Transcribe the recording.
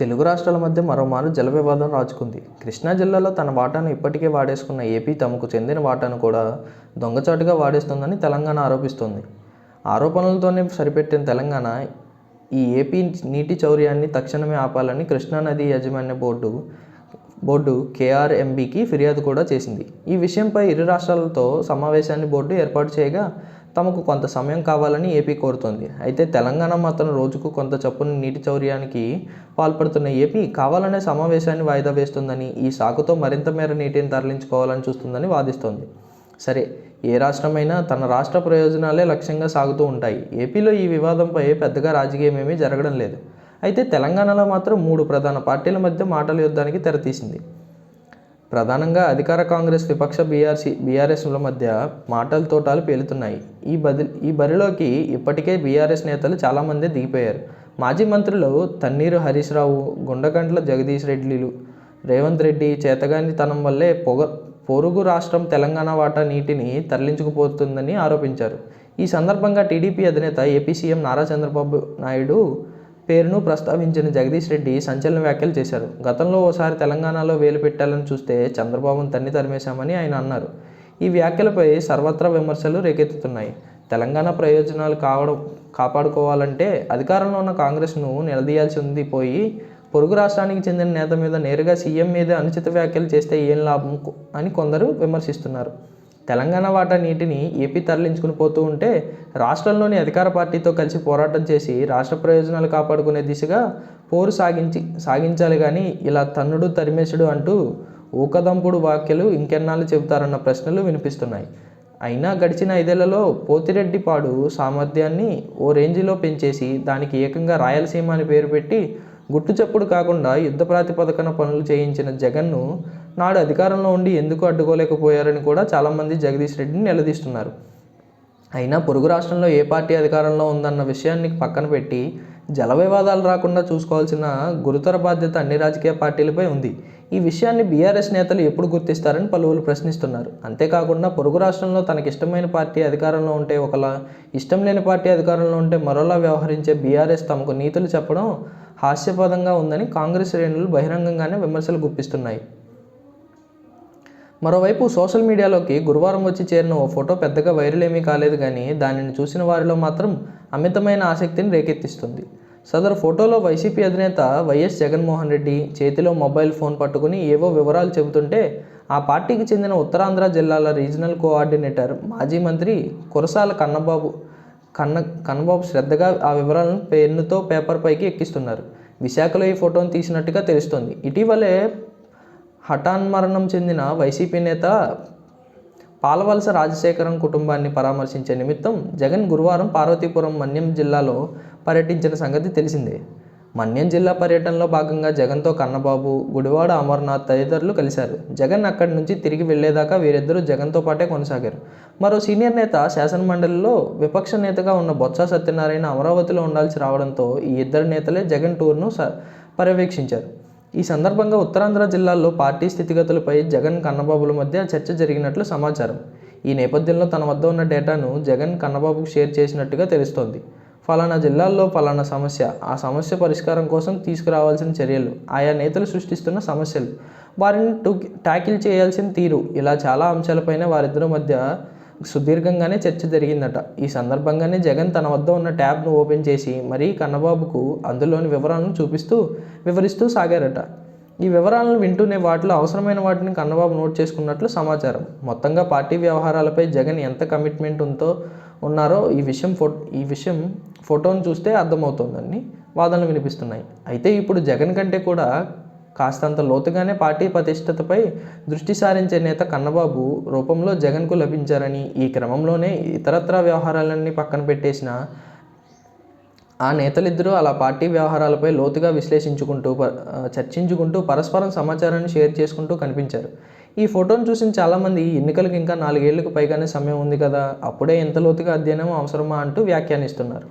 తెలుగు రాష్ట్రాల మధ్య మరోమారు జల వివాదం రాజుకుంది. కృష్ణా జిల్లాలో తన వాటాను ఇప్పటికే వాడేసుకున్న ఏపీ తమకు చెందిన వాటాను కూడా దొంగచాటుగా వాడేస్తుందని తెలంగాణ ఆరోపిస్తోంది. ఆరోపణలతోనే సరిపెట్టిన తెలంగాణ ఈ ఏపీ నీటి చౌర్యాన్ని తక్షణమే ఆపాలని కృష్ణానది యాజమాన్య బోర్డు బోర్డు కేఆర్ఎంబీకి ఫిర్యాదు కూడా చేసింది. ఈ విషయంపై ఇరు రాష్ట్రాలతో సమావేశాన్ని బోర్డు ఏర్పాటు చేయగా తమకు కొంత సమయం కావాలని ఏపీ కోరుతోంది. అయితే తెలంగాణ మాత్రం రోజుకు కొంత చొప్పున నీటి చౌర్యానికి పాల్పడుతున్న ఏపీ కావాలనే సమావేశాన్ని వాయిదా వేస్తుందని ఈ సాకుతో మరింత మేర నీటిని తరలించుకోవాలని చూస్తుందని వాదిస్తోంది. సరే ఏ రాష్ట్రమైనా తన రాష్ట్ర ప్రయోజనాలే లక్ష్యంగా సాగుతూ ఉంటాయి. ఏపీలో ఈ వివాదంపై పెద్దగా రాజకీయం ఏమీ జరగడం లేదు. అయితే తెలంగాణలో మాత్రం మూడు ప్రధాన పార్టీల మధ్య మాటల యుద్ధానికి తెరతీసింది. ప్రధానంగా అధికార కాంగ్రెస్ విపక్ష బీఆర్సీ బీఆర్ఎస్ల మధ్య మాటల తోటాలు పేలుతున్నాయి. ఈ బది ఈ బరిలోకి ఇప్పటికే బీఆర్ఎస్ నేతలు చాలామంది దిగిపోయారు. మాజీ మంత్రులు తన్నీరు హరీష్ రావు గుండకంట్ల జగదీష్ రెడ్డిలు రేవంత్ రెడ్డి చేతగాని తనం వల్లే పొగ పొరుగు రాష్ట్రం తెలంగాణ వాటా నీటిని తరలించుకుపోతుందని ఆరోపించారు. ఈ సందర్భంగా టీడీపీ అధినేత ఏపీ సీఎం నారా చంద్రబాబు నాయుడు పేరును ప్రస్తావించిన జగదీష్ రెడ్డి సంచలన వ్యాఖ్యలు చేశారు. గతంలో ఓసారి తెలంగాణలో వేలు పెట్టాలని చూస్తే చంద్రబాబును తన్ని తరిమేశామని ఆయన అన్నారు. ఈ వ్యాఖ్యలపై సర్వత్రా విమర్శలు రేకెత్తుతున్నాయి. తెలంగాణ ప్రయోజనాలు కావడం కాపాడుకోవాలంటే అధికారంలో ఉన్న కాంగ్రెస్ను నిలదీయాల్సి ఉంది. పోయి పొరుగు రాష్ట్రానికి చెందిన నేత మీద నేరుగా సీఎం మీద అనుచిత వ్యాఖ్యలు చేస్తే ఏం లాభం? అని కొందరు విమర్శిస్తున్నారు. తెలంగాణ వాటా నీటిని ఏపీ తరలించుకుని పోతూ ఉంటే రాష్ట్రంలోని అధికార పార్టీతో కలిసి పోరాటం చేసి రాష్ట్ర ప్రయోజనాలు కాపాడుకునే దిశగా పోరు సాగించి సాగించాలి కానీ ఇలా తన్నుడు తరిమేసుడు అంటూ ఊకదంపుడు వ్యాఖ్యలు ఇంకెన్నాళ్ళు చెబుతారన్న ప్రశ్నలు వినిపిస్తున్నాయి. అయినా గడిచిన ఐదేళ్ళలో పోతిరెడ్డిపాడు సామర్థ్యాన్ని ఓ రేంజ్లో పెంచేసి దానికి ఏకంగా రాయలసీమ అని పేరు పెట్టి గుట్టు చప్పుడు కాకుండా యుద్ధ ప్రాతిపదికన పనులు చేయించిన జగన్ను నాడు అధికారంలో ఉండి ఎందుకు అడ్డుకోలేకపోయారని కూడా చాలామంది జగదీష్ రెడ్డిని నిలదీస్తున్నారు. అయినా పొరుగు రాష్ట్రంలో ఏ పార్టీ అధికారంలో ఉందన్న విషయాన్ని పక్కన పెట్టి జల వివాదాలు రాకుండా చూసుకోవాల్సిన గురుతర బాధ్యత అన్ని రాజకీయ పార్టీలపై ఉంది. ఈ విషయాన్ని బీఆర్ఎస్ నేతలు ఎప్పుడు గుర్తిస్తారని పలువురు ప్రశ్నిస్తున్నారు. అంతేకాకుండా పొరుగు రాష్ట్రంలో తనకి ఇష్టమైన పార్టీ అధికారంలో ఉంటే ఒకలా ఇష్టం లేని పార్టీ అధికారంలో ఉంటే మరోలా వ్యవహరించే బీఆర్ఎస్ తమకు నీతులు చెప్పడం హాస్యపదంగా ఉందని కాంగ్రెస్ శ్రేణులు బహిరంగంగానే విమర్శలు గుప్పిస్తున్నాయి. మరోవైపు సోషల్ మీడియాలోకి గురువారం వచ్చి చేరిన ఓ ఫోటో పెద్దగా వైరల్ ఏమీ కాలేదు కానీ దానిని చూసిన వారిలో మాత్రం అమితమైన ఆసక్తిని రేకెత్తిస్తుంది. సదరు ఫోటోలో వైసీపీ అధినేత వైఎస్ జగన్మోహన్ రెడ్డి చేతిలో మొబైల్ ఫోన్ పట్టుకుని ఏవో వివరాలు చెబుతుంటే ఆ పార్టీకి చెందిన ఉత్తరాంధ్ర జిల్లాల రీజనల్ కోఆర్డినేటర్ మాజీ మంత్రి కురసాల కన్నబాబు కన్న కన్నబాబు శ్రద్ధగా ఆ వివరాలను పెన్నుతో పేపర్ పైకి ఎక్కిస్తున్నారు. విశాఖలో ఈ ఫోటోను తీసినట్టుగా తెలుస్తోంది. ఇటీవలే హఠాన్మరణం చెందిన వైసీపీ నేత పాలవలస రాజశేఖరం కుటుంబాన్ని పరామర్శించే నిమిత్తం జగన్ గురువారం పార్వతీపురం మన్యం జిల్లాలో పర్యటించిన సంగతి తెలిసిందే. మన్యం జిల్లా పర్యటనలో భాగంగా జగన్తో కన్నబాబు గుడివాడ అమర్నాథ్ తదితరులు కలిశారు. జగన్ అక్కడి నుంచి తిరిగి వెళ్ళేదాకా వీరిద్దరూ జగన్తో పాటే కొనసాగారు. మరో సీనియర్ నేత శాసనమండలిలో విపక్ష నేతగా ఉన్న బొత్స సత్యనారాయణ అమరావతిలో ఉండాల్సి రావడంతో ఈ ఇద్దరు నేతలే జగన్ టూర్ను స పర్యవేక్షించారు. ఈ సందర్భంగా ఉత్తరాంధ్ర జిల్లాల్లో పార్టీ స్థితిగతులపై జగన్ కన్నబాబుల మధ్య చర్చ జరిగినట్లు సమాచారం. ఈ నేపథ్యంలో తన వద్ద ఉన్న డేటాను జగన్ కన్నబాబుకు షేర్ చేసినట్టుగా తెలుస్తోంది. ఫలానా జిల్లాల్లో ఫలానా సమస్య ఆ సమస్య పరిష్కారం కోసం తీసుకురావాల్సిన చర్యలు ఆయా నేతలు సృష్టిస్తున్న సమస్యలు వారిని టు ట్యాకిల్ చేయాల్సిన తీరు ఇలా చాలా అంశాలపైన వారిద్దరి మధ్య సుదీర్ఘంగానే చర్చ జరిగిందట. ఈ సందర్భంగానే జగన్ తన వద్ద ఉన్న ట్యాబ్ను ఓపెన్ చేసి మరీ కన్నబాబుకు అందులోని వివరాలను చూపిస్తూ వివరిస్తూ సాగారట. ఈ వివరాలను వింటూనే వాటిలో అవసరమైన వాటిని కన్నబాబు నోట్ చేసుకున్నట్లు సమాచారం. మొత్తంగా పార్టీ వ్యవహారాలపై జగన్ ఎంత కమిట్మెంట్ ఉందో ఉన్నారో ఈ విషయం ఫో ఈ విషయం ఫోటోను చూస్తే అర్థమవుతోందని వాదనలు వినిపిస్తున్నాయి. అయితే ఇప్పుడు జగన్ కంటే కూడా కాస్తంత లోతుగానే పార్టీ ప్రతిష్టతపై దృష్టి సారించే నేత కన్నబాబు రూపంలో జగన్కు లభించారని ఈ క్రమంలోనే ఇతరత్రా వ్యవహారాలన్నీ పక్కన పెట్టేసిన ఆ నేతలిద్దరూ అలా పార్టీ వ్యవహారాలపై లోతుగా విశ్లేషించుకుంటూ చర్చించుకుంటూ పరస్పరం సమాచారాన్ని షేర్ చేసుకుంటూ కనిపించారు. ఈ ఫోటోను చూసిన చాలామంది ఎన్నికలకు ఇంకా నాలుగేళ్ళకు పైగానే సమయం ఉంది కదా అప్పుడే ఎంత లోతుగా అధ్యయనం అవసరమా అంటూ వ్యాఖ్యానిస్తున్నారు.